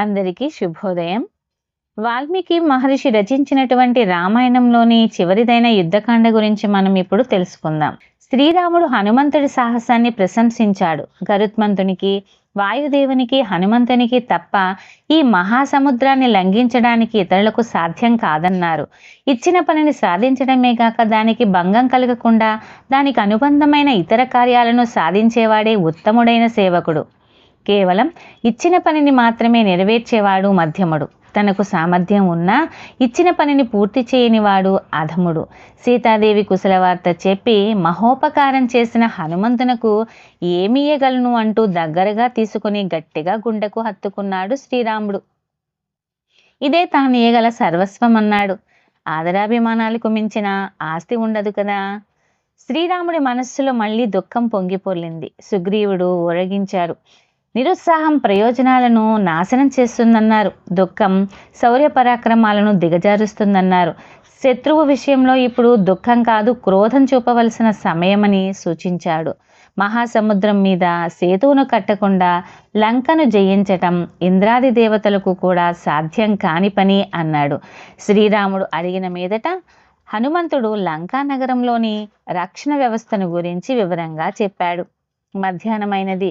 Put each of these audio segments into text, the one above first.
అందరికీ శుభోదయం. వాల్మీకి మహర్షి రచించినటువంటి రామాయణంలోని చివరిదైన యుద్ధకాండ గురించి మనం ఇప్పుడు తెలుసుకుందాం. శ్రీరాముడు హనుమంతుడి సాహసాన్ని ప్రశంసించాడు. గరుత్మంతునికి వాయుదేవునికి హనుమంతునికి తప్ప ఈ మహాసముద్రాన్ని లంఘించడానికి ఇతరులకు సాధ్యం కాదన్నారు. ఇచ్చిన పనిని సాధించడమే కాక దానికి భంగం కలగకుండా దానికి అనుబంధమైన ఇతర కార్యాలను సాధించేవాడే ఉత్తముడైన సేవకుడు. కేవలం ఇచ్చిన పనిని మాత్రమే నెరవేర్చేవాడు మధ్యముడు. తనకు సామర్థ్యం ఉన్నా ఇచ్చిన పనిని పూర్తి చేయనివాడు అధముడు. సీతాదేవి కుశలవార్త చెప్పి మహోపకారం చేసిన హనుమంతునకు ఏమీయగలను అంటూ దగ్గరగా తీసుకుని గట్టిగా గుండెకు హత్తుకున్నాడు శ్రీరాముడు. ఇదే తాను ఇయ్యగల సర్వస్వం అన్నాడు. ఆదరాభిమానాలకు మించిన ఆస్తి ఉండదు కదా. శ్రీరాముడి మనస్సులో మళ్ళీ దుఃఖం పొంగిపొర్లింది సుగ్రీవుడు ఊరగించారు. నిరుత్సాహం ప్రయోజనాలను నాశనం చేస్తుందన్నారు. దుఃఖం శౌర్య పరాక్రమాలను దిగజారుస్తుందన్నారు. శత్రువు విషయంలో ఇప్పుడు దుఃఖం కాదు క్రోధం చూపవలసిన సమయమని సూచించాడు. మహాసముద్రం మీద సేతువును కట్టకుండా లంకను జయించటం ఇంద్రాది దేవతలకు కూడా సాధ్యం కాని పని అన్నాడు. శ్రీరాముడు అడిగిన మీదట హనుమంతుడు లంకా నగరంలోని రక్షణ వ్యవస్థను గురించి వివరంగా చెప్పాడు. మధ్యాహ్నమైనది.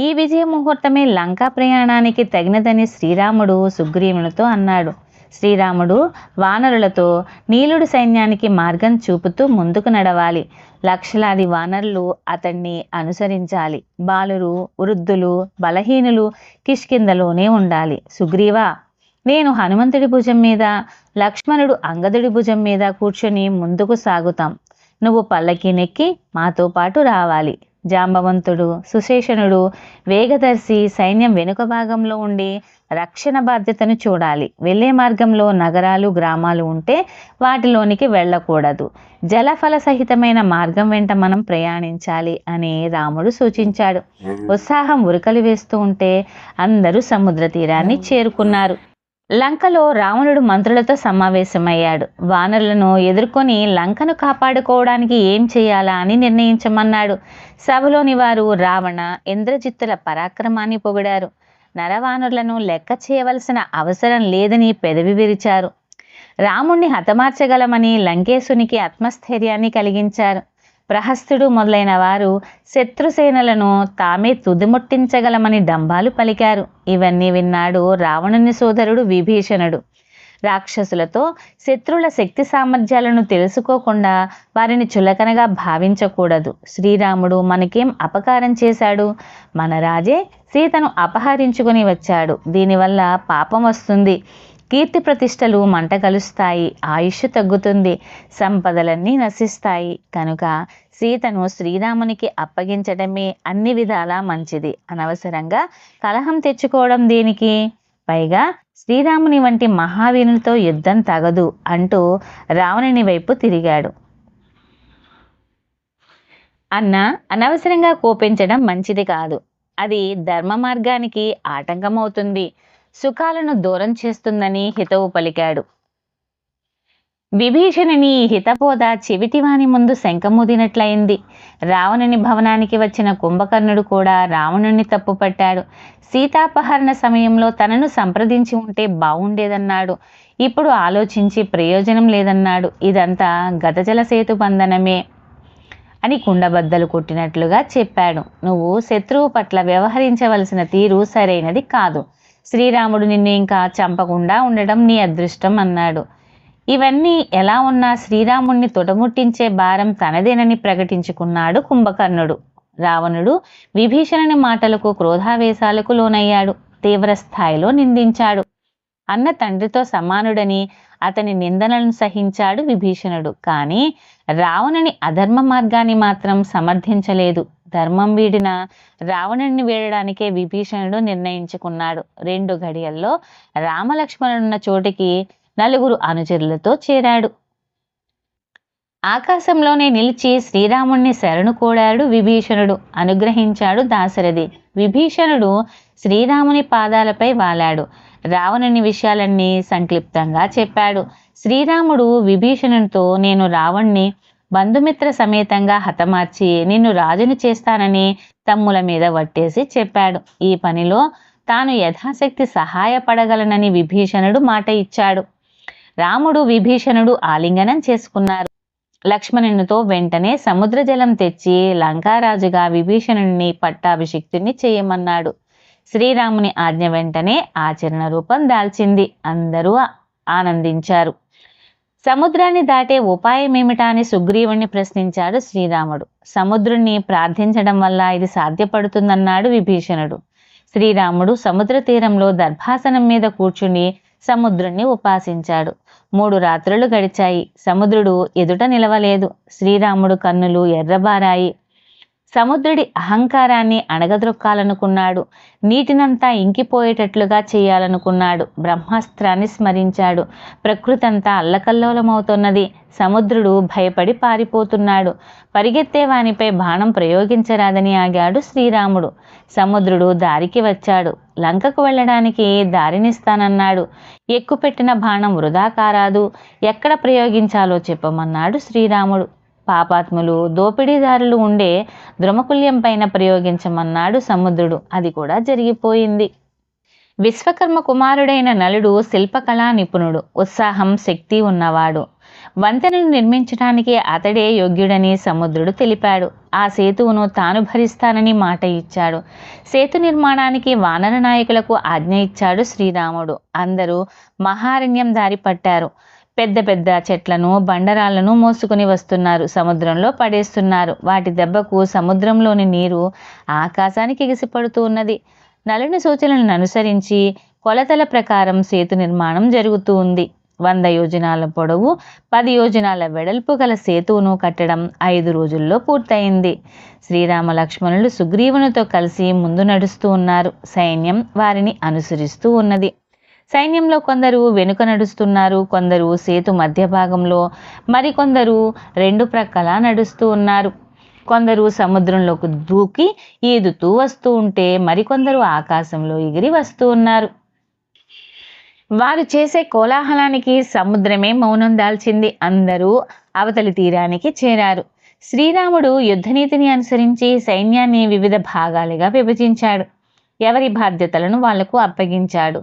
ఈ విజయ ముహూర్తమే లంకా ప్రయాణానికి తగినదని శ్రీరాముడు సుగ్రీవునితో అన్నాడు. శ్రీరాముడు వానరులతో నీలుడు సైన్యానికి మార్గం చూపుతూ ముందుకు నడవాలి. లక్షలాది వానరులు అతన్ని అనుసరించాలి. బాలురు వృద్ధులు బలహీనులు కిష్కిందలోనే ఉండాలి. సుగ్రీవా నేను హనుమంతుడి భుజం మీద లక్ష్మణుడు అంగదుడి భుజం మీద కూర్చొని ముందుకు సాగుతాం. నువ్వు పల్లకి నెక్కి మాతో పాటు రావాలి. జాంబవంతుడు సుశేషణుడు వేగదర్శి సైన్యం వెనుక భాగంలో ఉండి రక్షణ బాధ్యతను చూడాలి. వెళ్ళే మార్గంలో నగరాలు గ్రామాలు ఉంటే వాటిలోనికి వెళ్ళకూడదు. జలఫల సహితమైన మార్గం వెంట మనం ప్రయాణించాలి అని రాముడు సూచించాడు. ఉత్సాహం ఉరకలు వేస్తూ ఉంటే అందరూ సముద్ర తీరాన్ని చేరుకున్నారు. లంకలో రావణుడు మంత్రులతో సమావేశమయ్యాడు. వానరులను ఎదుర్కొని లంకను కాపాడుకోవడానికి ఏం చేయాలా అని నిర్ణయించమన్నాడు. సభలోని వారు రావణ ఇంద్రజిత్తుల పరాక్రమాన్ని పొగిడారు. నరవానరులను లెక్క చేయవలసిన అవసరం లేదని పెదవి విరిచారు. రాముణ్ణి హతమార్చగలమని లంకేశునికి ఆత్మస్థైర్యాన్ని కలిగించారు. ప్రహస్తుడు మొదలైన వారు శత్రుసేనలను తామే తుదిముట్టించగలమని డంబాలు పలికారు. ఇవన్నీ విన్నాడు రావణుని సోదరుడు విభీషణుడు. రాక్షసులతో శత్రుల శక్తి సామర్థ్యాలను తెలుసుకోకుండా వారిని చులకనగా భావించకూడదు. శ్రీరాముడు మనకేం అపకారం చేశాడు? మన రాజే సీతను అపహరించుకొని వచ్చాడు. దీనివల్ల పాపం వస్తుంది. కీర్తి ప్రతిష్టలు మంట కలుస్తాయి. ఆయుష్ తగ్గుతుంది. సంపదలన్నీ నశిస్తాయి. కనుక సీతను శ్రీరామునికి అప్పగించడమే అన్ని విధాలా మంచిది. అనవసరంగా కలహం తెచ్చుకోవడం దేనికి? పైగా శ్రీరాముని వంటి మహావీరునితో యుద్ధం తగదు అంటూ రావణుని వైపు తిరిగాడు. అన్న అనవసరంగా కోపించడం మంచిది కాదు. అది ధర్మ మార్గానికి ఆటంకమవుతుంది. సుఖాలను దూరం చేస్తుందని హితవు పలికాడు. విభీషణుని హితబోధ చెవిటివాని ముందు శంఖమూదినట్లయింది. రావణుని భవనానికి వచ్చిన కుంభకర్ణుడు కూడా రావణుణ్ణి తప్పుపట్టాడు. సీతాపహరణ సమయంలో తనను సంప్రదించి ఉంటే బాగుండేదన్నాడు ఇప్పుడు ఆలోచించి ప్రయోజనం లేదన్నాడు. ఇదంతా గతజల సేతు బంధనమే అని కుండబద్దలు కొట్టినట్లుగా చెప్పాడు. నువ్వు శత్రువు పట్ల వ్యవహరించవలసిన తీరు సరైనది కాదు. శ్రీరాముడు నిన్ను ఇంకా చంపకుండా ఉండడం నీ అదృష్టం అన్నాడు. ఇవన్నీ ఎలా ఉన్నా శ్రీరాముణ్ణి తొడముట్టించే భారం తనదేనని ప్రకటించుకున్నాడు కుంభకర్ణుడు. రావణుడు విభీషణుని మాటలకు క్రోధావేశాలకు లోనయ్యాడు. తీవ్ర స్థాయిలో నిందించాడు. అన్న తండ్రితో సమానుడని అతని నిందనలను సహించాడు విభీషణుడు. కానీ రావణుని అధర్మ మార్గాన్ని మాత్రం సమర్థించలేదు. ధర్మం వీడిన రావణుణ్ణి వీడడానికే విభీషణుడు నిర్ణయించుకున్నాడు. రెండు గడియల్లో రామలక్ష్మణుడున్న చోటికి నలుగురు అనుచరులతో చేరాడు. ఆకాశంలోనే నిలిచి శ్రీరాముణ్ణి శరణు కోడాడు విభీషణుడు. అనుగ్రహించాడు దాశరథి. విభీషణుడు శ్రీరాముని పాదాలపై వాలాడు. రావణుని విషయాలన్నీ సంక్లిప్తంగా చెప్పాడు. శ్రీరాముడు విభీషణునితో నేను రావణ్ణి బంధుమిత్ర సమేతంగా హతమార్చి నిన్ను రాజుని చేస్తానని తమ్ముల మీద వట్టేసి చెప్పాడు. ఈ పనిలో తాను యథాశక్తి సహాయపడగలనని విభీషణుడు మాట ఇచ్చాడు. రాముడు విభీషణుడు ఆలింగనం చేసుకున్నారు. లక్ష్మణునితో వెంటనే సముద్ర జలం తెచ్చి లంకారాజుగా విభీషణుని పట్టాభిషిక్తుని చేయమన్నాడు. శ్రీరాముని ఆజ్ఞ వెంటనే ఆచరణ రూపం దాల్చింది. అందరూ ఆనందించారు. సముద్రాన్ని దాటే ఉపాయం ఏమిటా అని సుగ్రీవుణ్ణి ప్రశ్నించాడు శ్రీరాముడు. సముద్రుణ్ణి ప్రార్థించడం వల్ల ఇది సాధ్యపడుతుందన్నాడు విభీషణుడు. శ్రీరాముడు సముద్ర తీరంలో దర్భాసనం మీద కూర్చుని సముద్రుణ్ణి ఉపాసించాడు. మూడు రాత్రులు గడిచాయి. సముద్రుడు ఎదుట నిలవలేదు. శ్రీరాముడు కన్నులు ఎర్రబారాయి. సముద్రుడి అహంకారాన్ని అణగద్రొక్కాలనుకున్నాడు నీటినంతా ఇంకిపోయేటట్లుగా చేయాలనుకున్నాడు. బ్రహ్మాస్త్రాన్ని స్మరించాడు. ప్రకృతంతా అల్లకల్లోలమవుతున్నది. సముద్రుడు భయపడి పారిపోతున్నాడు. పరిగెత్తే వానిపై బాణం ప్రయోగించరాదని ఆగాడు శ్రీరాముడు. సముద్రుడు దారికి వచ్చాడు. లంకకు వెళ్ళడానికి దారినిస్తానన్నాడు. ఎక్కుపెట్టిన బాణం వృధా కారాదు. ఎక్కడ ప్రయోగించాలో చెప్పమన్నాడు శ్రీరాముడు. పాపాత్ములు దోపిడీదారులు ఉండే ద్రుమకుల్యం పైన ప్రయోగించమన్నాడు సముద్రుడు. అది కూడా జరిగిపోయింది. విశ్వకర్మ కుమారుడైన నలుడు శిల్పకళా నిపుణుడు ఉత్సాహం శక్తి ఉన్నవాడు. వంతెనను నిర్మించడానికి అతడే యోగ్యుడని సముద్రుడు తెలిపాడు. ఆ సేతువును తాను భరిస్తానని మాట ఇచ్చాడు. సేతు నిర్మాణానికి వానర నాయకులకు ఆజ్ఞ ఇచ్చాడు శ్రీరాముడు. అందరూ మహారణ్యం దారి పట్టారు. పెద్ద పెద్ద చెట్లను బండరాళ్ళను మోసుకుని వస్తున్నారు. సముద్రంలో పడేస్తున్నారు. వాటి దెబ్బకు సముద్రంలోని నీరు ఆకాశానికి ఎగిసిపడుతూ ఉన్నది. నలుని సూచనలను అనుసరించి కొలతల ప్రకారం సేతు నిర్మాణం జరుగుతూ ఉంది. వంద యోజనాల పొడవు పది యోజనాల వెడల్పు గల సేతువును కట్టడం ఐదు రోజుల్లో పూర్తయింది. శ్రీరామ లక్ష్మణులు సుగ్రీవునితో కలిసి ముందు నడుస్తూ ఉన్నారు. సైన్యం వారిని అనుసరిస్తూ ఉన్నది. సైన్యంలో కొందరు వెనుక నడుస్తున్నారు కొందరు సేతు మధ్య భాగంలో మరికొందరు రెండు ప్రక్కల నడుస్తూ ఉన్నారు. కొందరు సముద్రంలోకి దూకి ఈదుతూ వస్తూ ఉంటే మరికొందరు ఆకాశంలో ఎగిరి వస్తూ ఉన్నారు. వారు చేసే కోలాహలానికి సముద్రమే మౌనం దాల్చింది. అందరూ అవతలి తీరానికి చేరారు. శ్రీరాముడు యుద్ధనీతిని అనుసరించి సైన్యాన్ని వివిధ భాగాలుగా విభజించాడు. ఎవరి బాధ్యతలను వాళ్ళకు అప్పగించాడు.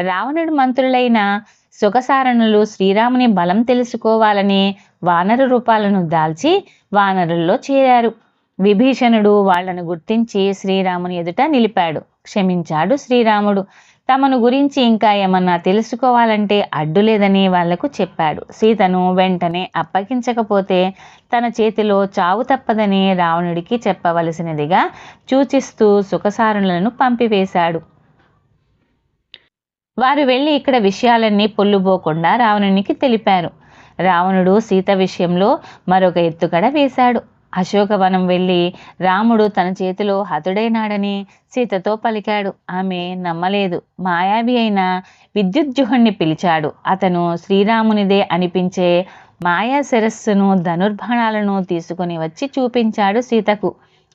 రావణుడు మంత్రులైన సుఖసారణులు శ్రీరాముని బలం తెలుసుకోవాలని వానర రూపాలను దాల్చి వానరుల్లో చేరారు. విభీషణుడు వాళ్ళను గుర్తించి శ్రీరాముని ఎదుట నిలిపాడు. క్షమించాడు శ్రీరాముడు. తమను గురించి ఇంకా ఏమన్నా తెలుసుకోవాలంటే అడ్డు లేదని వాళ్ళకు చెప్పాడు. సీతను వెంటనే అప్పగించకపోతే తన చేతిలో చావు తప్పదని రావణుడికి చెప్పవలసినదిగా సూచిస్తూ సుఖసారణులను పంపివేశాడు. వారు వెళ్ళి ఇక్కడ విషయాలన్నీ పొల్లుపోకుండా రావణునికి తెలిపారు. రావణుడు సీత విషయంలో మరొక ఎత్తుగడ వేశాడు. అశోకవనం వెళ్ళి రాముడు తన చేతిలో హతుడైనాడని సీతతో పలికాడు. ఆమె నమ్మలేదు. మాయావి అయిన విద్యుజ్జుహుణ్ణి పిలిచాడు. అతను శ్రీరామునిదే అనిపించే మాయా శిరస్సును ధనుర్బాణాలను తీసుకుని వచ్చి చూపించాడు సీతకు.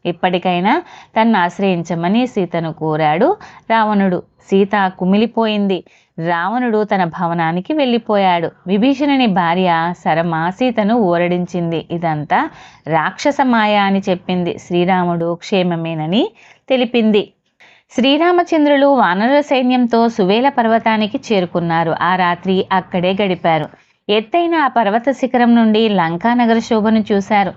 ఇప్పటికైనా తన్ను ఆశ్రయించమని సీతను కోరాడు రావణుడు. సీత కుమిలిపోయింది. రావణుడు తన భవనానికి వెళ్ళిపోయాడు. విభీషణుని భార్య శరమ సీతను ఊరడించింది. ఇదంతా రాక్షస మాయ అని చెప్పింది. శ్రీరాముడు క్షేమమేనని తెలిపింది. శ్రీరామచంద్రులు వానరుల సైన్యంతో సువేల పర్వతానికి చేరుకున్నారు. ఆ రాత్రి అక్కడే గడిపారు. ఎత్తైన ఆ పర్వత శిఖరం నుండి లంకానగర శోభను చూశారు.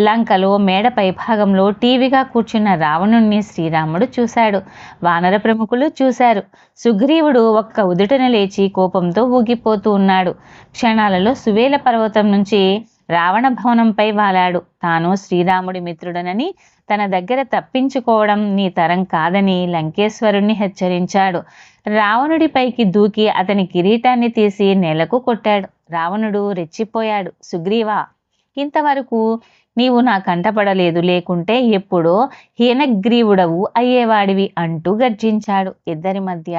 లంకలో మేడ పైభాగంలో టీవీగా కూర్చున్న రావణుణ్ణి శ్రీరాముడు చూశాడు. వానర ప్రముఖులు చూశారు. సుగ్రీవుడు ఒక్క ఉదుటన లేచి కోపంతో ఊగిపోతూ ఉన్నాడు. క్షణాలలో సువేల పర్వతం నుంచి రావణ భవనంపై వాలాడు. తాను శ్రీరాముడి మిత్రుడనని తన దగ్గర తప్పించుకోవడం నీ తరం కాదని లంకేశ్వరుణ్ణి హెచ్చరించాడు. రావణుడిపైకి దూకి అతని కిరీటాన్ని తీసి నేలకు కొట్టాడు. రావణుడు రెచ్చిపోయాడు. సుగ్రీవా ఇంతవరకు నీవు నా కంటపడలేదు లేకుంటే ఎప్పుడో హీనగ్రీవుడవు అయ్యేవాడివి అంటూ గర్జించాడు. ఇద్దరి మధ్య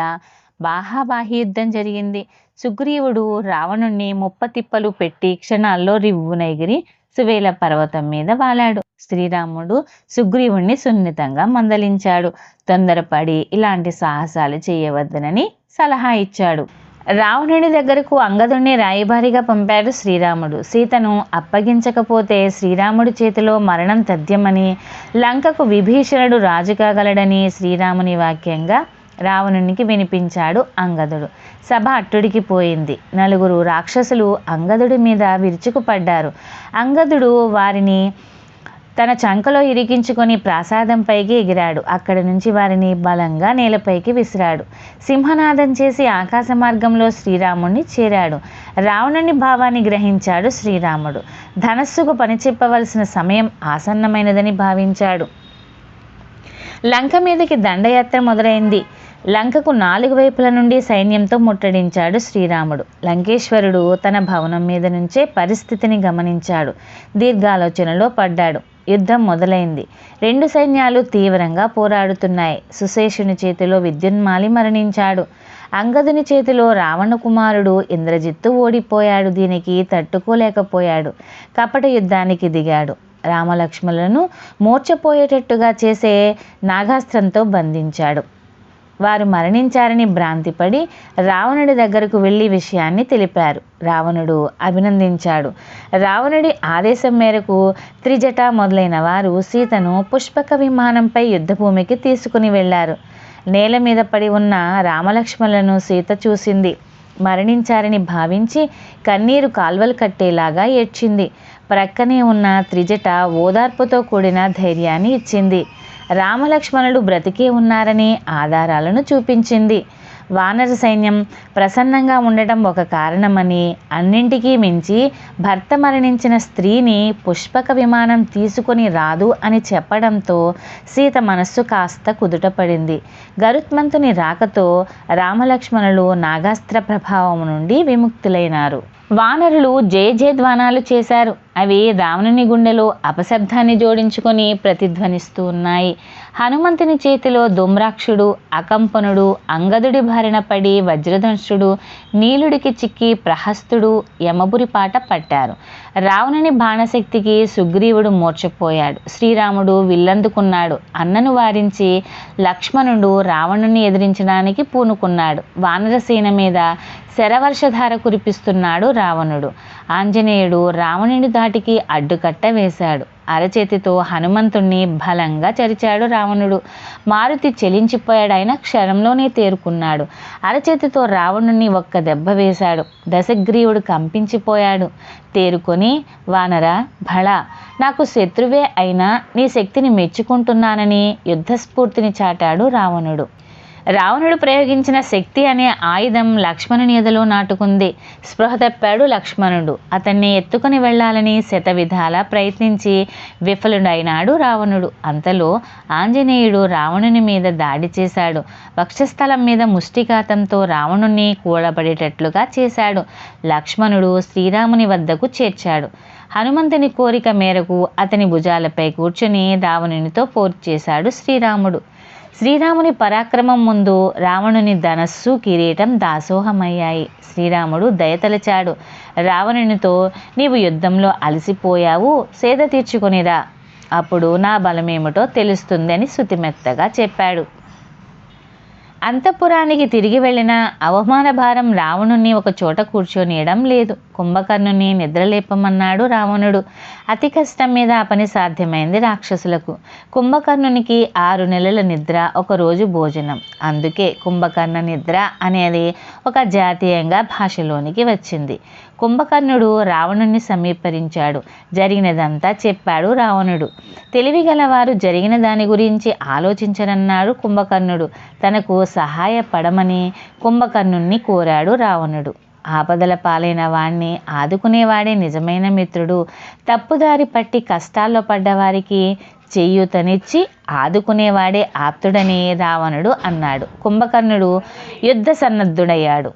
బాహాబాహి యుద్ధం జరిగింది. సుగ్రీవుడు రావణుణ్ణి ముప్పతిప్పలు పెట్టి క్షణాల్లో రివ్వునెగిరి సువేల పర్వతం మీద వాలాడు. శ్రీరాముడు సుగ్రీవుణ్ణి సున్నితంగా మందలించాడు. తొందరపడి ఇలాంటి సాహసాలు చేయవద్దనని సలహా ఇచ్చాడు. రావణుడి దగ్గరకు అంగదుణ్ణి రాయబారిగా పంపాడు శ్రీరాముడు. సీతను అప్పగించకపోతే శ్రీరాముడి చేతిలో మరణం తథ్యమని లంకకు విభీషణుడు రాజు కాగలడని శ్రీరాముని వాక్యంగా రావణునికి వినిపించాడు అంగదుడు. సభ అట్టుడికి పోయింది. నలుగురు రాక్షసులు అంగదుడి మీద విరుచుకుపడ్డారు. అంగదుడు వారిని తన చంకలో ఇరికించుకొని ప్రాసాదంపైకి ఎగిరాడు. అక్కడి నుంచి వారిని బలంగా నేలపైకి విసిరాడు. సింహనాదం చేసి ఆకాశ మార్గంలో శ్రీరాముణ్ణి చేరాడు. రావణుని భావాన్ని గ్రహించాడు శ్రీరాముడు. ధనస్సుకు పని చెప్పవలసిన సమయం ఆసన్నమైనదని భావించాడు. లంక మీదకి దండయాత్ర మొదలైంది. లంకకు నాలుగు వైపుల నుండి సైన్యంతో ముట్టడించాడు శ్రీరాముడు. లంకేశ్వరుడు తన భవనం మీద నుంచే పరిస్థితిని గమనించాడు. దీర్ఘాలోచనలో పడ్డాడు. యుద్ధం మొదలైంది. రెండు సైన్యాలు తీవ్రంగా పోరాడుతున్నాయి. సుశేషుని చేతిలో విద్యున్మాలి మరణించాడు. అంగదుని చేతిలో రావణ కుమారుడు ఇంద్రజిత్తు ఓడిపోయాడు. దీనికి తట్టుకోలేకపోయాడు. కపట యుద్ధానికి దిగాడు. రామలక్ష్మణులను మూర్చపోయేటట్టుగా చేసే నాగాస్త్రంతో బంధించాడు. వారు మరణించారని భ్రాంతిపడి రావణుడి దగ్గరకు వెళ్ళి విషయాన్ని తెలిపారు. రావణుడు అభినందించాడు. రావణుడి ఆదేశం మేరకు త్రిజట మొదలైన వారు సీతను పుష్పక విమానంపై యుద్ధభూమికి తీసుకుని వెళ్ళారు. నేల మీద పడి ఉన్న రామలక్ష్మణులను సీత చూసింది. మరణించారని భావించి కన్నీరు కాల్వలు కట్టేలాగా ఏడ్చింది. ప్రక్కనే ఉన్న త్రిజట ఓదార్పుతో కూడిన ధైర్యాన్ని ఇచ్చింది. రామలక్ష్మణులు బ్రతికే ఉన్నారని ఆధారాలను చూపించింది. వానర సైన్యం ప్రసన్నంగా ఉండటం ఒక కారణమని అన్నింటికీ మించి భర్త మరణించిన స్త్రీని పుష్పక విమానం తీసుకొని రాదు అని చెప్పడంతో సీత మనస్సు కాస్త కుదుటపడింది. గరుత్మంతుని రాకతో రామలక్ష్మణులు నాగాస్త్ర ప్రభావం నుండి విముక్తులైనారు. వానరులు జయజయధ్వానాలు చేశారు. అవి రావణుని గుండెలో అపశబ్దాన్ని జోడించుకొని ప్రతిధ్వనిస్తూ ఉన్నాయి. హనుమంతుని చేతిలో దుమ్రాక్షుడు అకంపనుడు అంగదుడి బారిన పడి వజ్రధనుషుడు నీలుడికి చిక్కి ప్రహస్తుడు యమబురి పాట పట్టారు. రావణుని బాణశక్తికి సుగ్రీవుడు మూర్చపోయాడు శ్రీరాముడు విల్లందుకున్నాడు. అన్నను వారించి లక్ష్మణుడు రావణుని ఎదిరించడానికి పూనుకున్నాడు. వానరసేన మీద శరవర్షధార కురిపిస్తున్నాడు రావణుడు. ఆంజనేయుడు రావణుని దాటికి అడ్డుకట్ట వేశాడు. అరచేతితో హనుమంతుణ్ణి బలంగా చరిచాడు రావణుడు. మారుతి చెలించిపోయాడు ఆయన క్షణంలోనే తేరుకున్నాడు. అరచేతితో రావణుణ్ణి ఒక్క దెబ్బ వేశాడు. దశగ్రీవుడు కంపించిపోయాడు. తేరుకొని వానర భళ నాకు శత్రువే అయినా నీ శక్తిని మెచ్చుకుంటున్నానని యుద్ధస్ఫూర్తిని చాటాడు రావణుడు. రావణుడు ప్రయోగించిన శక్తి అనే ఆయుధం లక్ష్మణుని ఎదలో నాటుకుంది. స్పృహ తప్పాడు లక్ష్మణుడు. అతన్ని ఎత్తుకుని వెళ్ళాలని శతవిధాల ప్రయత్నించి విఫలుడైనాడు రావణుడు. అంతలో ఆంజనేయుడు రావణుని మీద దాడి చేశాడు. వక్షస్థలం మీద ముష్టిఘాతంతో రావణుణ్ణి కూడబడేటట్లుగా చేశాడు. లక్ష్మణుడు శ్రీరాముని వద్దకు చేర్చాడు. హనుమంతుని కోరిక మేరకు అతని భుజాలపై కూర్చుని రావణునితో పోరు చేశాడు శ్రీరాముడు. శ్రీరాముని పరాక్రమం ముందు రావణుని ధనస్సు కిరీటం దాసోహమయ్యాయి. శ్రీరాముడు దయతలచాడు. రావణునితో నీవు యుద్ధంలో అలసిపోయావు. సేద తీర్చుకొనిరా అప్పుడు నా బలమేమిటో తెలుస్తుందని శుతిమెత్తగా చెప్పాడు. అంతఃపురానికి తిరిగి వెళ్ళిన అవమాన భారం రావణుణ్ణి ఒక చోట కూర్చొనియడం లేదు. కుంభకర్ణుని నిద్రలేపమన్నాడు రావణుడు. అతి కష్టం మీద ఆ పని సాధ్యమైంది రాక్షసులకు. కుంభకర్ణునికి ఆరు నెలల నిద్ర ఒక రోజు భోజనం. అందుకే కుంభకర్ణ నిద్ర అనేది ఒక జాతీయంగా భాషలోనికి వచ్చింది. కుంభకర్ణుడు రావణుణ్ణి సమీపరించాడు. జరిగినదంతా చెప్పాడు రావణుడు. తెలివిగలవారు జరిగిన దాని గురించి ఆలోచించనన్నాడు కుంభకర్ణుడు. తనకు సహాయపడమని కుంభకర్ణుణ్ణి కోరాడు రావణుడు. ఆపదల పాలైన వాణ్ణి ఆదుకునేవాడే నిజమైన మిత్రుడు. తప్పుదారి పట్టి కష్టాల్లో పడ్డవారికి చేయూతనిచ్చి ఆదుకునేవాడే ఆప్తుడని రావణుడు అన్నాడు. కుంభకర్ణుడు యుద్ధ సన్నద్ధుడయ్యాడు.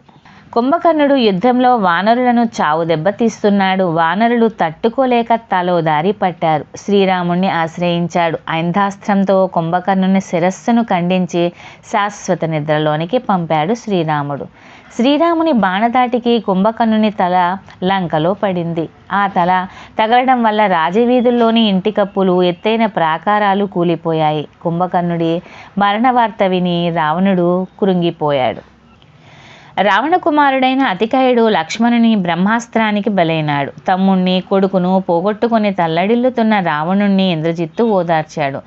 కుంభకర్ణుడు యుద్ధంలో వానరులను చావు దెబ్బతీస్తున్నాడు వానరులు తట్టుకోలేక తలో దారి పట్టారు. శ్రీరాముణ్ణి ఆశ్రయించాడు. ఐంధాస్త్రంతో కుంభకర్ణుని శిరస్సును ఖండించి శాశ్వత నిద్రలోనికి పంపాడు శ్రీరాముడు. శ్రీరాముని బాణదాటికి కుంభకర్ణుని తల లంకలో పడింది. ఆ తల తగలడం వల్ల రాజవీధుల్లోని ఇంటి కప్పులు ఎత్తైన ప్రాకారాలు కూలిపోయాయి. కుంభకర్ణుడి మరణ వార్త విని రావణుడు కృంగిపోయాడు. రావణ కుమారుడైన అతికయుడు లక్ష్మణుని బ్రహ్మాస్త్రానికి బలైనాడు. తమ్ముణ్ణి కొడుకును పోగొట్టుకుని తల్లడిల్లుతున్న రావణుణ్ణి ఇంద్రజిత్తు ఓదార్చాడు.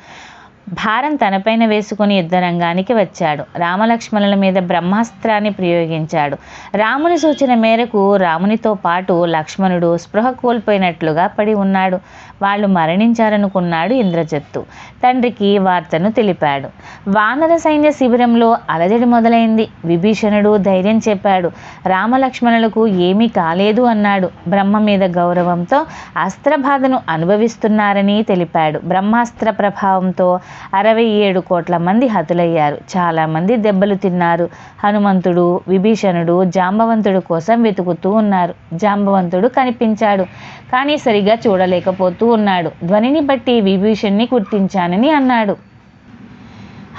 భారం తనపైన వేసుకుని యుద్ధరంగానికి వచ్చాడు. రామలక్ష్మణుల మీద బ్రహ్మాస్త్రాన్ని ప్రయోగించాడు. రాముని సూచన మేరకు రామునితో పాటు లక్ష్మణుడు స్పృహ కోల్పోయినట్లుగా పడి ఉన్నాడు. వాళ్ళు మరణించారనుకున్నాడు ఇంద్రజత్తు. తండ్రికి వార్తను తెలిపాడు. వానర సైన్య శిబిరంలో అలజడి మొదలైంది. విభీషణుడు ధైర్యం చెప్పాడు. రామలక్ష్మణులకు ఏమీ కాలేదు అన్నాడు. బ్రహ్మ మీద గౌరవంతో అస్త్రబాధను అనుభవిస్తున్నారని తెలిపాడు. బ్రహ్మాస్త్ర ప్రభావంతో అరవై ఏడు కోట్ల మంది హతులయ్యారు. చాలామంది దెబ్బలు తిన్నారు. హనుమంతుడు విభీషణుడు జాంబవంతుడు కోసం వెతుకుతూ ఉన్నారు. జాంబవంతుడు కనిపించాడు కానీ సరిగా చూడలేకపోతూ ఉన్నాడు. ధ్వనిని బట్టి విభీషణ్ణి గుర్తించానని అన్నాడు.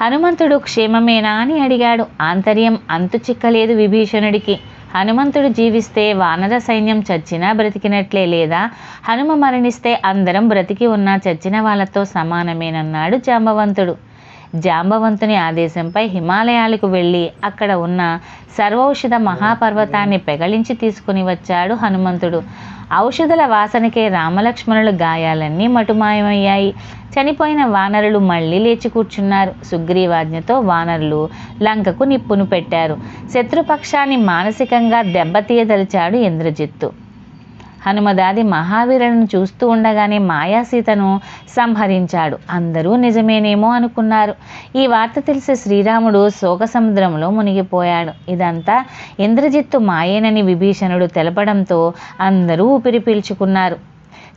హనుమంతుడు క్షేమమేనా? అని అడిగాడు. ఆంతర్యం అంతు చిక్కలేదు విభీషణుడికి. హనుమంతుడు జీవిస్తే వానర సైన్యం చచ్చినా బ్రతికినట్లే లేదా? హనుమ మరణిస్తే అందరం బ్రతికి ఉన్నా చచ్చిన వాళ్ళతో సమానమేనన్నాడు జాంబవంతుడు. జాంబవంతుని ఆదేశంపై హిమాలయాలకు వెళ్ళి అక్కడ ఉన్న సర్వౌషధ మహాపర్వతాన్ని పెగలించి తీసుకుని వచ్చాడు హనుమంతుడు. ఔషధుల వాసనకే రామలక్ష్మణుల గాయాలన్నీ మటుమాయమయ్యాయి. చనిపోయిన వానరులు మళ్ళీ లేచి కూర్చున్నారు. సుగ్రీవాజ్ఞతో వానరులు లంకకు నిప్పును పెట్టారు. శత్రుపక్షాన్ని మానసికంగా దెబ్బతీయదలిచాడు ఇంద్రజిత్తు. హనుమదాది మహావీరులను చూస్తూ ఉండగానే మాయాసీతను సంహరించాడు. అందరూ నిజమేనేమో అనుకున్నారు. ఈ వార్త తెలిసి శ్రీరాముడు శోక సముద్రంలో మునిగిపోయాడు. ఇదంతా ఇంద్రజిత్తు మాయేనని విభీషణుడు తెలపడంతో అందరూ ఊపిరి పీల్చుకున్నారు.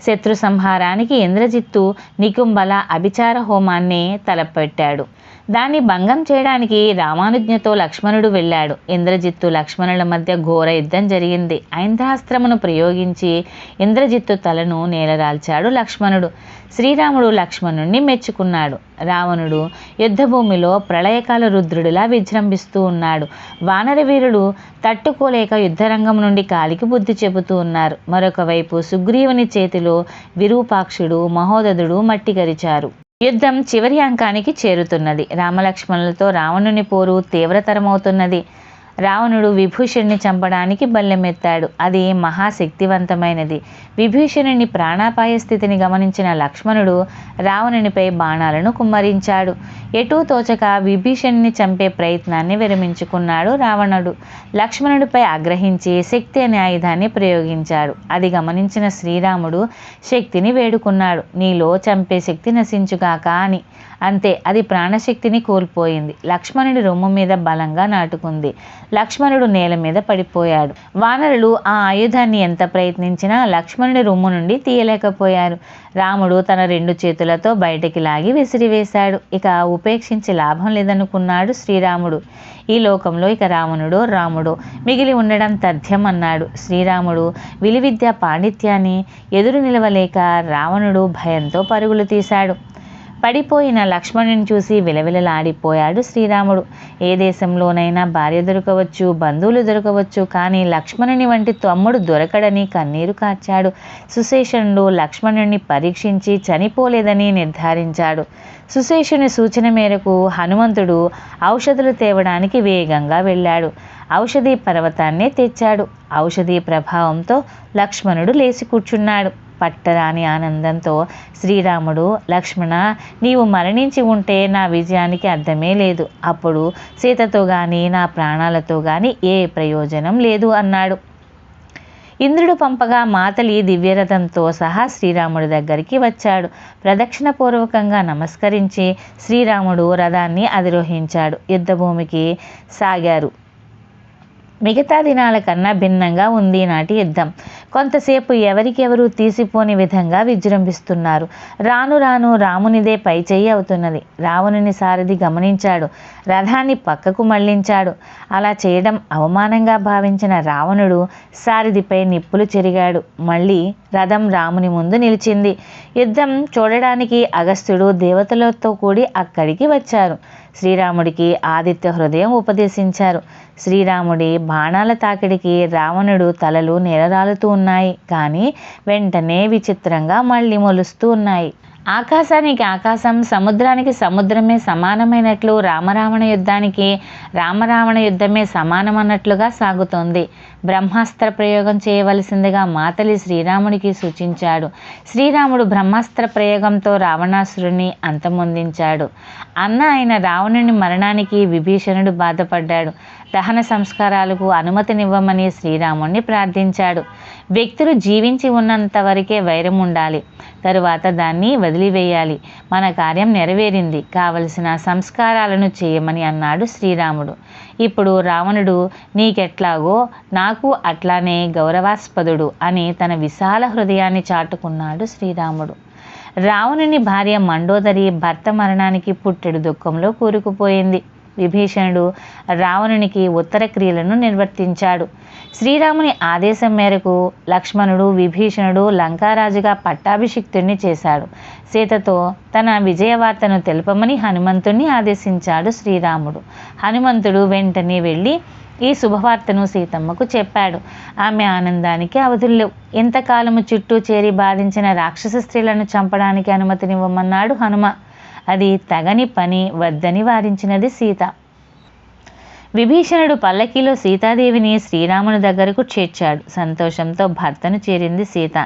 శత్రు సంహారానికి ఇంద్రజిత్తు నికుంబల అభిచార హోమాన్ని తలపెట్టాడు. దాన్ని భంగం చేయడానికి రామానుజ్ఞతో లక్ష్మణుడు వెళ్ళాడు. ఇంద్రజిత్తు లక్ష్మణుల మధ్య ఘోర యుద్ధం జరిగింది. ఐంద్రాస్త్రమును ప్రయోగించి ఇంద్రజిత్తు తలను నేలరాల్చాడు లక్ష్మణుడు. శ్రీరాముడు లక్ష్మణుణ్ణి మెచ్చుకున్నాడు. రావణుడు యుద్ధభూమిలో ప్రళయకాల రుద్రుడిలా విజృంభిస్తూ ఉన్నాడు. వానర వీరుడు తట్టుకోలేక యుద్ధరంగం నుండి కాలికి బుద్ధి చెబుతూ ఉన్నారు. మరొకవైపు సుగ్రీవుని చేతిలో విరూపాక్షుడు మహోదదుడు మట్టిగరిచారు యుద్ధం చివరి అంకానికి చేరుతున్నది. రామలక్ష్మణులతో రావణుని పోరు తీవ్రతరమవుతున్నది. రావణుడు విభూషణ్ణి చంపడానికి బల్లెమెత్తాడు. అది మహాశక్తివంతమైనది. విభీషణుని ప్రాణాపాయ స్థితిని గమనించిన లక్ష్మణుడు రావణునిపై బాణాలను కుమ్మరించాడు. ఎటూ తోచక విభీషణ్ణి చంపే ప్రయత్నాన్ని విరమించుకున్నాడు రావణుడు. లక్ష్మణుడిపై ఆగ్రహించి శక్తి అనే ఆయుధాన్ని ప్రయోగించాడు. అది గమనించిన శ్రీరాముడు శక్తిని వేడుకున్నాడు. నీలో చంపే శక్తి నశించుగాక అని. అంతే అది ప్రాణశక్తిని కోల్పోయింది. లక్ష్మణుడి రొమ్ము మీద బలంగా నాటుకుంది. లక్ష్మణుడు నేల మీద పడిపోయాడు. వానరులు ఆ ఆయుధాన్ని ఎంత ప్రయత్నించినా లక్ష్మణుడి రొమ్ము నుండి తీయలేకపోయారు. రాముడు తన రెండు చేతులతో బయటికి లాగి విసిరివేశాడు. ఇక ఉపేక్షించి లాభం లేదనుకున్నాడు శ్రీరాముడు. ఈ లోకంలో ఇక రావణుడు రాముడు మిగిలి ఉండడం తథ్యం అన్నాడు శ్రీరాముడు. విలువిద్య పాండిత్యాన్ని ఎదురు నిలవలేక రావణుడు భయంతో పరుగులు తీశాడు. పడిపోయిన లక్ష్మణుని చూసి విలవిలలాడిపోయాడు శ్రీరాముడు. ఏ దేశంలోనైనా భార్య దొరకవచ్చు బంధువులు దొరకవచ్చు కానీ లక్ష్మణుని వంటి తమ్ముడు దొరకడని కన్నీరు కార్చాడు. సుశేషణుడు లక్ష్మణుని పరీక్షించి చనిపోలేదని నిర్ధారించాడు. సుశేషుని సూచన మేరకు హనుమంతుడు ఔషధులు తేవడానికి వేగంగా వెళ్ళాడు. ఔషధి పర్వతాన్నే తెచ్చాడు. ఔషధి ప్రభావంతో లక్ష్మణుడు లేచి కూర్చున్నాడు. పట్టరాని ఆనందంతో శ్రీరాముడు లక్ష్మణ నీవు మరణించి ఉంటే నా విజయానికి అర్థమే లేదు. అప్పుడు సీతతో కానీ నా ప్రాణాలతో కానీ ఏ ప్రయోజనం లేదు అన్నాడు. ఇంద్రుడు పంపగా మాతలి దివ్యరథంతో సహా శ్రీరాముడి దగ్గరికి వచ్చాడు. ప్రదక్షిణపూర్వకంగా నమస్కరించి శ్రీరాముడు రథాన్ని అధిరోహించాడు. యుద్ధభూమికి సాగారు. మిగతా దినాల కన్నా భిన్నంగా ఉంది నాటి యుద్ధం. కొంతసేపు ఎవరికెవరు తీసిపోని విధంగా విజృంభిస్తున్నారు. రాను రాను రామునిదే పై చేయి అవుతున్నది. రావణుని సారథి గమనించాడు. రథాన్ని పక్కకు మళ్ళించాడు. అలా చేయడం అవమానంగా భావించిన రావణుడు సారథిపై నిప్పులు చెరిగాడు. మళ్ళీ రథం రాముని ముందు నిలిచింది. యుద్ధం చూడడానికి అగస్త్యుడు దేవతలతో కూడి అక్కడికి వచ్చారు. శ్రీరాముడికి ఆదిత్య హృదయం ఉపదేశించారు. శ్రీరాముడి బాణాల తాకిడికి రావణుడు తలలు నేలరాలుతూ ఉన్నాయి. కానీ వెంటనే విచిత్రంగా మళ్ళీ మొలుస్తూ ఉన్నాయి. ఆకాశానికి ఆకాశం సముద్రానికి సముద్రమే సమానమైనట్లు రామరావణ యుద్ధానికి రామరావణ యుద్ధమే సమానమన్నట్లుగా సాగుతోంది. బ్రహ్మాస్త్ర ప్రయోగం చేయవలసిందిగా మాతలి శ్రీరాముడికి సూచించాడు. శ్రీరాముడు బ్రహ్మాస్త్ర ప్రయోగంతో రావణాసురుని అంతమొందించాడు. అన్న అయిన రావణుని మరణానికి విభీషణుడు బాధపడ్డాడు. దహన సంస్కారాలకు అనుమతినివ్వమని శ్రీరాముణ్ణి ప్రార్థించాడు. వ్యక్తులు జీవించి ఉన్నంత వరకే వైరం ఉండాలి. తరువాత దాన్ని వదిలివేయాలి. మన కార్యం నెరవేరింది. కావలసిన సంస్కారాలను చేయమని అన్నాడు శ్రీరాముడు. ఇప్పుడు రావణుడు నీకెట్లాగో? నాకు అట్లానే గౌరవాస్పదుడు అని తన విశాల హృదయాన్ని చాటుకున్నాడు శ్రీరాముడు. రావణుని భార్య మండోదరి భర్త మరణానికి పుట్టెడు దుఃఖంలో కూరుకుపోయింది. విభీషణుడు రావణునికి ఉత్తర క్రియలను నిర్వర్తించాడు. శ్రీరాముని ఆదేశం మేరకు లక్ష్మణుడు విభీషణుడు లంకారాజుగా పట్టాభిషిక్తుణ్ణి చేశాడు. సీతతో తన విజయవార్తను తెలుపమని హనుమంతుణ్ణి ఆదేశించాడు శ్రీరాముడు. హనుమంతుడు వెంటనే వెళ్ళి ఈ శుభవార్తను సీతమ్మకు చెప్పాడు. ఆమె ఆనందానికి అవధుల్లేవు ఎంతకాలము చుట్టూ చేరి బాధించిన రాక్షస స్త్రీలను చంపడానికి అనుమతినివ్వమన్నాడు హనుమ. అది తగని పని వద్దని వారించినది సీత. విభీషణుడు పల్లకీలో సీతాదేవిని శ్రీరాముని దగ్గరకు చేర్చాడు. సంతోషంతో భర్తను చేరింది సీత.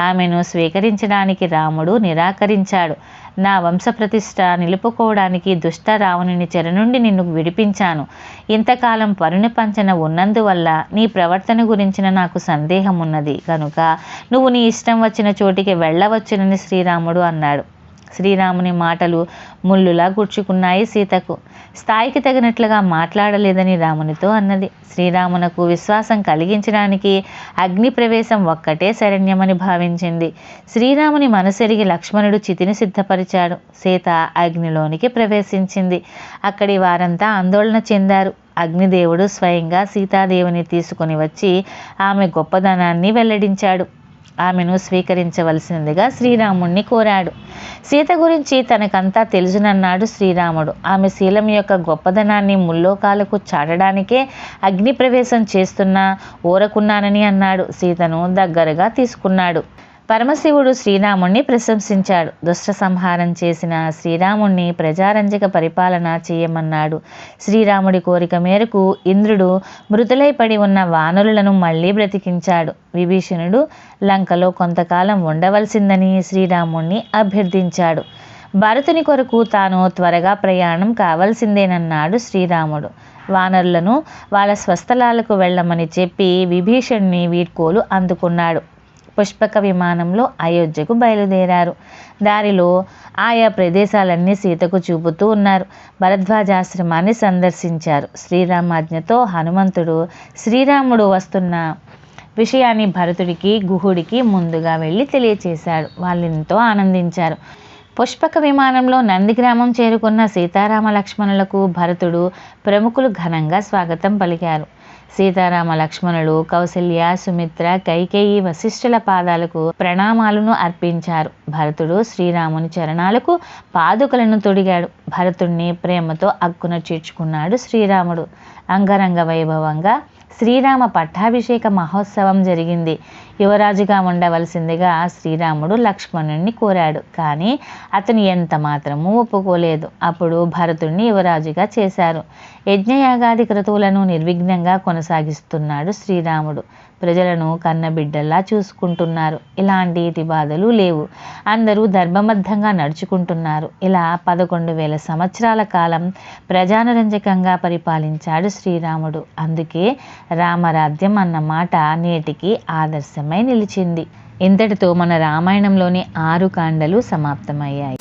ఆమెను స్వీకరించడానికి రాముడు నిరాకరించాడు. నా వంశ ప్రతిష్ట నిలుపుకోవడానికి దుష్ట రావణుని చెర నుండి నిన్ను విడిపించాను. ఇంతకాలం పరుని పంచన ఉన్నందువల్ల నీ ప్రవర్తన గురించిన నాకు సందేహం ఉన్నది కనుక నువ్వు నీ ఇష్టం వచ్చిన చోటికి వెళ్ళవచ్చునని శ్రీరాముడు అన్నాడు. శ్రీరాముని మాటలు ముళ్ళులా గుర్చుకున్నాయి సీతకు. స్థాయికి తగినట్లుగా మాట్లాడలేదని రామునితో అన్నది. శ్రీరామునకు విశ్వాసం కలిగించడానికి అగ్ని ప్రవేశం ఒక్కటే శరణ్యమని భావించింది. శ్రీరాముని మనసెరిగి లక్ష్మణుడు చితిని సిద్ధపరిచాడు. సీత అగ్నిలోనికి ప్రవేశించింది. అక్కడి వారంతా ఆందోళన చెందారు. అగ్నిదేవుడు స్వయంగా సీతాదేవిని తీసుకొని వచ్చి ఆమె గొప్పదనాన్ని వెల్లడించాడు. ఆమెను స్వీకరించవలసిందిగా శ్రీరాముణ్ణి కోరాడు. సీత గురించి తనకంతా తెలుసునన్నాడు శ్రీరాముడు. ఆమె శీలం యొక్క గొప్పదనాన్ని ముల్లోకాలకు చాటడానికే అగ్ని ప్రవేశం చేస్తున్నా ఊరకున్నానని అన్నాడు. సీతను దగ్గరగా తీసుకున్నాడు. పరమశివుడు శ్రీరాముణ్ణి ప్రశంసించాడు. దుష్ట సంహారం చేసిన శ్రీరాముణ్ణి ప్రజారంజక పరిపాలన చేయమన్నాడు. శ్రీరాముడి కోరిక మేరకు ఇంద్రుడు మృతులై పడి ఉన్న వానరులను మళ్ళీ బ్రతికించాడు. విభీషణుడు లంకలో కొంతకాలం ఉండవలసిందని శ్రీరాముణ్ణి అభ్యర్థించాడు. భరతుని కొరకు తాను త్వరగా ప్రయాణం కావలసిందేనన్నాడు శ్రీరాముడు. వానరులను వాళ్ళ స్వస్థలాలకు వెళ్ళమని చెప్పి విభీషణ్ణి వీడ్కోలు అందుకున్నాడు. పుష్పక విమానంలో అయోధ్యకు బయలుదేరారు. దారిలో ఆయా ప్రదేశాలన్నీ సీతకు చూపుతూ ఉన్నారు. భరద్వాజాశ్రమాన్ని సందర్శించారు. శ్రీరామాజ్ఞతో హనుమంతుడు శ్రీరాముడు వస్తున్న విషయాన్ని భరతుడికి గుహుడికి ముందుగా వెళ్ళి తెలియచేశాడు. వాళ్ళు ఎంతో ఆనందించారు. పుష్పక విమానంలో నందిగ్రామం చేరుకున్న సీతారామ లక్ష్మణులకు భరతుడు ప్రముఖులు ఘనంగా స్వాగతం పలికారు. సీతారామ లక్ష్మణులు కౌశల్య సుమిత్ర కైకేయి వశిష్ఠుల పాదాలకు ప్రణామాలను అర్పించారు. భరతుడు శ్రీరాముని చరణాలకు పాదుకలను తొడిగాడు. భరతుణ్ణి ప్రేమతో అక్కున చేర్చుకున్నాడు శ్రీరాముడు. అంగరంగ వైభవంగా శ్రీరామ పట్టాభిషేక మహోత్సవం జరిగింది. యువరాజుగా ఉండవలసిందిగా శ్రీరాముడు లక్ష్మణుణ్ణి కోరాడు. కానీ అతను ఎంత మాత్రమూ ఒప్పుకోలేదు. అప్పుడు భరతుణ్ణి యువరాజుగా చేశారు. యజ్ఞయాగాది క్రతువులను నిర్విఘ్నంగా కొనసాగిస్తున్నాడు శ్రీరాముడు. ప్రజలను కన్నబిడ్డల్లా చూసుకుంటున్నారు. ఇలాంటి ఇతి బాధలు లేవు. అందరూ ధర్మబద్ధంగా నడుచుకుంటున్నారు. ఇలా పదకొండు వేల సంవత్సరాల కాలం ప్రజానరంజకంగా పరిపాలించాడు శ్రీరాముడు. అందుకే రామరాజ్యం అన్న మాట నేటికి ఆదర్శమై నిలిచింది. ఇంతటితో మన రామాయణంలోని ఆరు కాండలు సమాప్తమయ్యాయి.